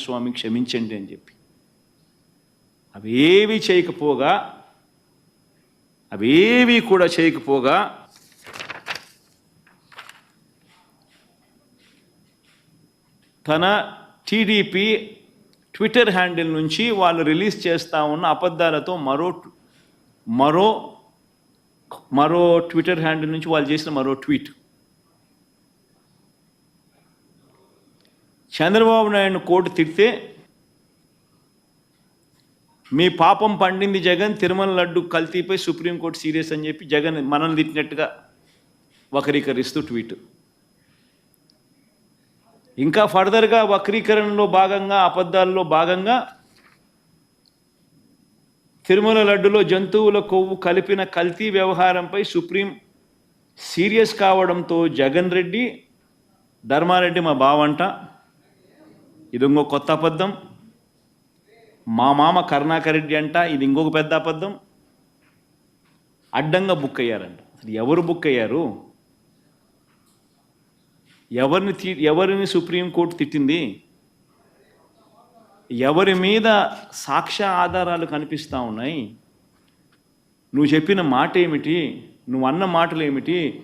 స్వామి క్షమించండి అని చెప్పి. అవేవి చేయకపోగా అవేవి కూడా చేయకపోగా తన టీడీపీ ట్విట్టర్ హ్యాండిల్ నుంచి వాళ్ళు రిలీజ్ చేస్తా ఉన్న అబద్ధాలతో మరో మరో మరో ట్విట్టర్ హ్యాండిల్ నుంచి వాళ్ళు చేసిన మరో ట్వీట్. చంద్రబాబు నాయుడు కోర్టు తిడితే మీ పాపం పండింది జగన్ తిరుమల లడ్డు కల్తీపై సుప్రీంకోర్టు సీరియస్ అని చెప్పి జగన్ మనల్ని తిట్టినట్టుగా వక్రీకరిస్తూ ట్వీట్. ఇంకా ఫర్దర్గా వక్రీకరణలో భాగంగా అబద్ధాల్లో భాగంగా తిరుమల లడ్డులో జంతువుల కొవ్వు కలిపిన కల్తీ వ్యవహారంపై సుప్రీం సీరియస్ కావడంతో జగన్ రెడ్డి ధర్మారెడ్డి మా బావంట ఇది ఇంకో కొత్త అబద్ధం. మా మామ కరుణాకర్ రెడ్డి అంట ఇది ఇంకొక పెద్ద అబద్ధం. అడ్డంగా బుక్ అయ్యారంట. అసలు ఎవరు బుక్ అయ్యారు? ఎవరిని తీ ఎవరిని సుప్రీంకోర్టు తిట్టింది? ఎవరి మీద సాక్ష్య ఆధారాలు కనిపిస్తూ ఉన్నాయి? నువ్వు చెప్పిన మాట ఏమిటి? నువ్వు అన్న మాటలు ఏమిటి?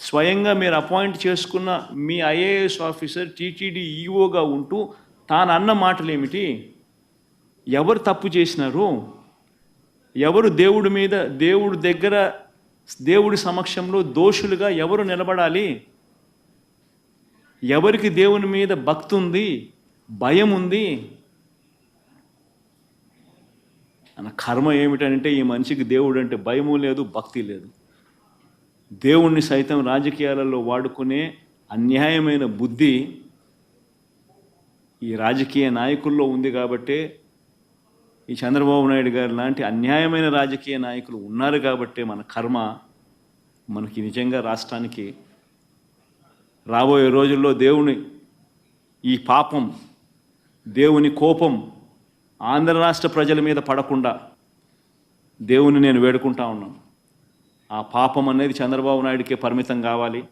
స్వయంగా మీరు అపాయింట్ చేసుకున్న మీ ఐఏఎస్ ఆఫీసర్ టీటీడీ ఈఓగా ఉంటూ తాను అన్న మాటలు ఏమిటి ఎవరు తప్పు చేసినారు? ఎవరు దేవుడి మీద దేవుడి దగ్గర దేవుడి సమక్షంలో దోషులుగా ఎవరు నిలబడాలి? ఎవరికి దేవుని మీద భక్తి ఉంది? భయం ఉంది? అన్న కర్మ ఏమిటంటే ఈ మనిషికి దేవుడు అంటే భయము లేదు భక్తి లేదు. దేవుణ్ణి సైతం రాజకీయాలలో వాడుకునే అన్యాయమైన బుద్ధి ఈ రాజకీయ నాయకుల్లో ఉంది కాబట్టే ఈ చంద్రబాబు నాయుడు గారు లాంటి అన్యాయమైన రాజకీయ నాయకులు ఉన్నారు కాబట్టే మన కర్మ మనకి నిజంగా రాష్ట్రానికి రాబోయే రోజుల్లో దేవుని ఈ పాపం దేవుని కోపం ఆంధ్ర రాష్ట్ర ప్రజల మీద పడకుండా దేవుని నేను వేడుకుంటా ఉన్నాను. ఆ పాపం అనేది చంద్రబాబు నాయుడికే పరిమితం కావాలి.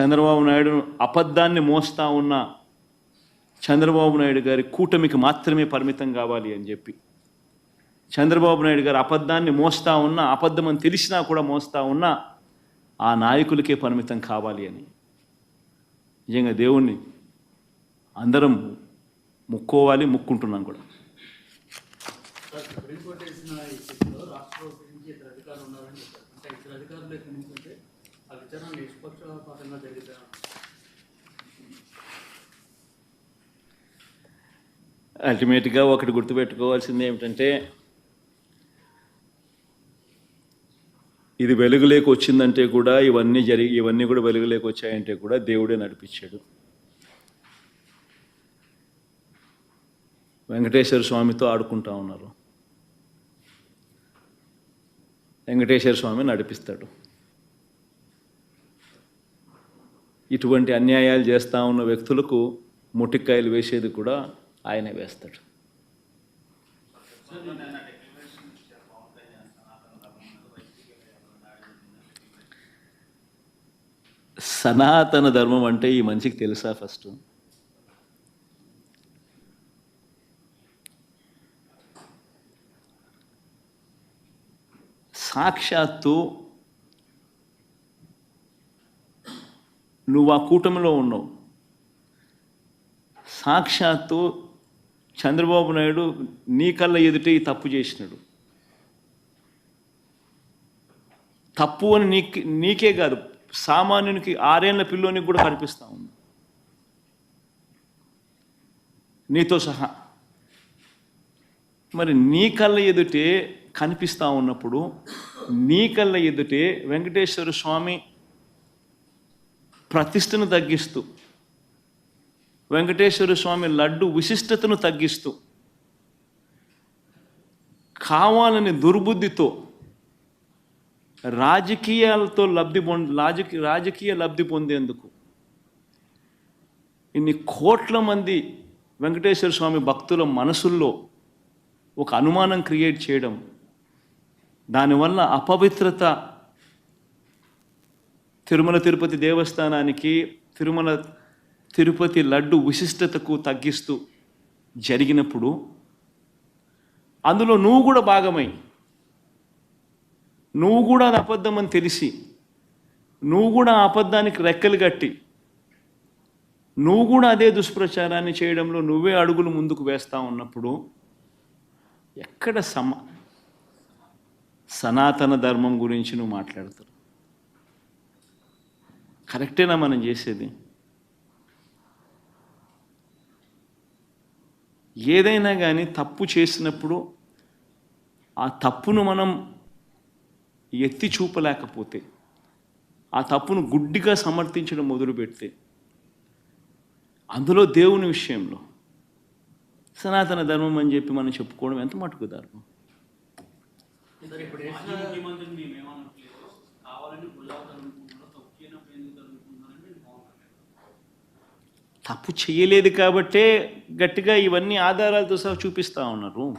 చంద్రబాబు నాయుడు అబద్ధాన్ని మోస్తా ఉన్న చంద్రబాబు నాయుడు గారి కూటమికి మాత్రమే పరిమితం కావాలి అని చెప్పి. చంద్రబాబు నాయుడు గారు అబద్ధాన్ని మోస్తా ఉన్నా అబద్ధం అని తెలిసినా కూడా మోస్తా ఉన్నా ఆ నాయకులకే పరిమితం కావాలి అని. నిజంగా దేవుణ్ణి అందరం ముక్కోవాలి ముక్కుంటున్నాం కూడా. అధికారులు సుప్రీంకోర్టు వేసిన ఈ కేసులో రాష్ట్ర ప్రభుత్వం నుంచి ఇద్దరు అధికారులు ఉన్నారని చెప్పారు అంటే ఇద్దరు అధికారులు ఎక్కడి నుంచి ఉంటే ఆ విచారణ నిష్పక్షపాతంగా జరిగితే అల్టిమేట్గా ఒకటి గుర్తుపెట్టుకోవాల్సింది ఏమిటంటే ఇది వెలుగులోకి వచ్చిందంటే కూడా ఇవన్నీ జరిగి ఇవన్నీ కూడా వెలుగులోకి వచ్చాయంటే కూడా దేవుడే నడిపించాడు. వెంకటేశ్వర స్వామితో ఆడుకుంటా ఉన్నారు. వెంకటేశ్వర స్వామి నడిపిస్తాడు. ఇటువంటి అన్యాయాలు చేస్తూ ఉన్న వ్యక్తులకు ముటిక్కాయలు వేసేది కూడా ఆయనే వేస్తాడు. సనాతన ధర్మం అంటే ఈ మనిషికి తెలుసా ఫస్ట్? సాక్షాత్తు నువ్వు ఆ కూటమిలో ఉన్నావు. సాక్షాత్తు చంద్రబాబు నాయుడు నీ కళ్ళ ఎదుటే ఈ తప్పు చేసినాడు. తప్పు అని నీకే నీకే కాదు సామాన్యునికి ఆరేళ్ళ పిల్లోనికి కూడా కనిపిస్తూ ఉంది. నీతో సహా. మరి నీ కళ్ళ ఎదుటే కనిపిస్తూ ఉన్నప్పుడు నీ కళ్ళ ఎదుటే వెంకటేశ్వర స్వామి ప్రతిష్టను తగ్గిస్తూ వెంకటేశ్వర స్వామి లడ్డు విశిష్టతను తగ్గిస్తూ కావాలని దుర్బుద్ధితో రాజకీయాలతో లబ్ధి పొం రాజకీయ రాజకీయ లబ్ధి పొందేందుకు ఇన్ని కోట్ల మంది వెంకటేశ్వర స్వామి భక్తుల మనసుల్లో ఒక అనుమానం క్రియేట్ చేయడం దానివల్ల అపవిత్రత తిరుమల తిరుపతి దేవస్థానానికి తిరుమల తిరుపతి లడ్డు విశిష్టతకు తగ్గిస్తూ జరిగినప్పుడు అందులో నువ్వు కూడా భాగమై నువ్వు కూడా అది అబద్ధమని తెలిసి నువ్వు కూడా ఆ అబద్ధానికి రెక్కలు కట్టి నువ్వు కూడా అదే దుష్ప్రచారాన్ని చేయడంలో నువ్వే అడుగులు ముందుకు వేస్తా ఉన్నప్పుడు ఎక్కడ సమ సనాతన ధర్మం గురించి నువ్వు మాట్లాడతారు కరెక్టేనా మనం చేసేది? ఏదైనా కానీ తప్పు చేసినప్పుడు ఆ తప్పును మనం ఎత్తి చూపలేకపోతే ఆ తప్పును గుడ్డిగా సమర్థించడం మొదలు పెడితే అందులో దేవుని విషయంలో సనాతన ధర్మం అని చెప్పి మనం చెప్పుకోవడం ఎంత మటుకు ధర్మం తప్పు చేయలేదు కాబట్టే గట్టిగా ఇవన్నీ ఆధారాలతో సహా చూపిస్తా ఉన్నారు.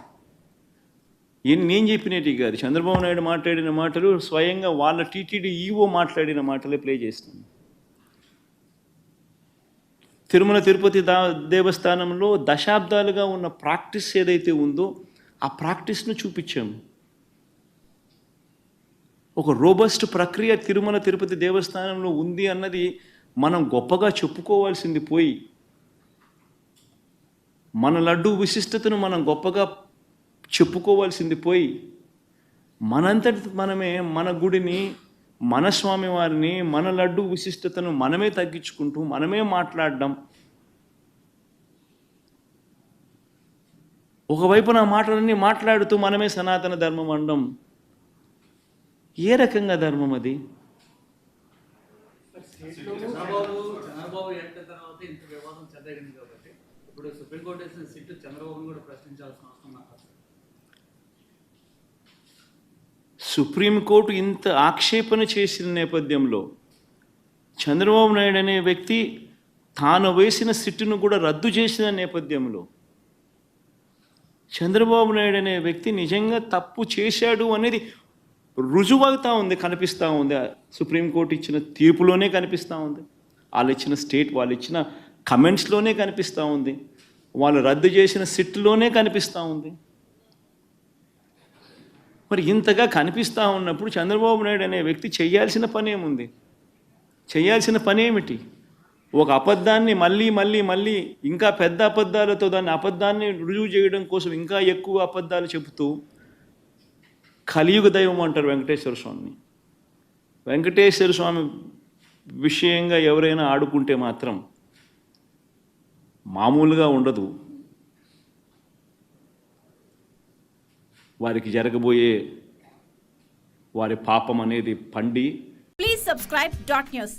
ఏం నేను చెప్పినట్టు కాదు చంద్రబాబు నాయుడు మాట్లాడిన మాటలు స్వయంగా వాళ్ళ టీటీడీ ఈవో మాట్లాడిన మాటలే ప్లే చేస్తుంది. తిరుమల తిరుపతి దా దేవస్థానంలో దశాబ్దాలుగా ఉన్న ప్రాక్టీస్ ఏదైతే ఉందో ఆ ప్రాక్టీస్ను చూపించాము. ఒక రోబస్ట్ ప్రక్రియ తిరుమల తిరుపతి దేవస్థానంలో ఉంది అన్నది మనం గొప్పగా చెప్పుకోవాల్సింది పోయి మన లడ్డు విశిష్టతను మనం గొప్పగా చెప్పుకోవాల్సింది పోయి మనంతటి మనమే మన గుడిని మన స్వామివారిని మన లడ్డు విశిష్టతను మనమే తగ్గించుకుంటూ మనమే మాట్లాడడం. ఒకవైపు నా మాటలన్నీ మాట్లాడుతూ మనమే సనాతన ధర్మం అనడం ఏ రకంగా ధర్మం అది? చంద్రబాబు చంద్రబాబు తర్వాత ఇంత వివాదం కాబట్టి ఇప్పుడు సుప్రీంకోర్టు వేసిన సిట్టు చంద్రబాబును కూడా ప్రశ్నించాల్సిన అవసరం నాకు. సుప్రీంకోర్టు ఇంత ఆక్షేపణ చేసిన నేపథ్యంలో చంద్రబాబు నాయుడు అనే వ్యక్తి తాను వేసిన సిట్టును కూడా రద్దు చేసిన నేపథ్యంలో చంద్రబాబు నాయుడు అనే వ్యక్తి నిజంగా తప్పు చేశాడు అనేది రుజువవుతూ ఉంది కనిపిస్తూ ఉంది. ఆ సుప్రీంకోర్టు ఇచ్చిన తీర్పులోనే కనిపిస్తూ ఉంది. వాళ్ళు ఇచ్చిన స్టేట్ వాళ్ళు ఇచ్చిన కమెంట్స్లోనే కనిపిస్తూ ఉంది. వాళ్ళు రద్దు చేసిన సిట్లోనే కనిపిస్తూ ఉంది. మరి ఇంతగా కనిపిస్తూ ఉన్నప్పుడు చంద్రబాబు నాయుడు అనే వ్యక్తి చేయాల్సిన పని ఏముంది చేయాల్సిన పని ఏమిటి ఒక అబద్ధాన్ని మళ్ళీ మళ్ళీ మళ్ళీ ఇంకా పెద్ద అబద్ధాలతో దాన్ని అబద్ధాన్ని రుజువు చేయడం కోసం ఇంకా ఎక్కువ అబద్ధాలు చెబుతూ కలియుగ దైవం అంటారు వెంకటేశ్వర స్వామిని. వెంకటేశ్వర స్వామి విషయంగా ఎవరైనా ఆడుకుంటే మాత్రం మామూలుగా ఉండదు. వారికి జరగబోయే వారి పాపం అనేది పండి. Please subscribe dot news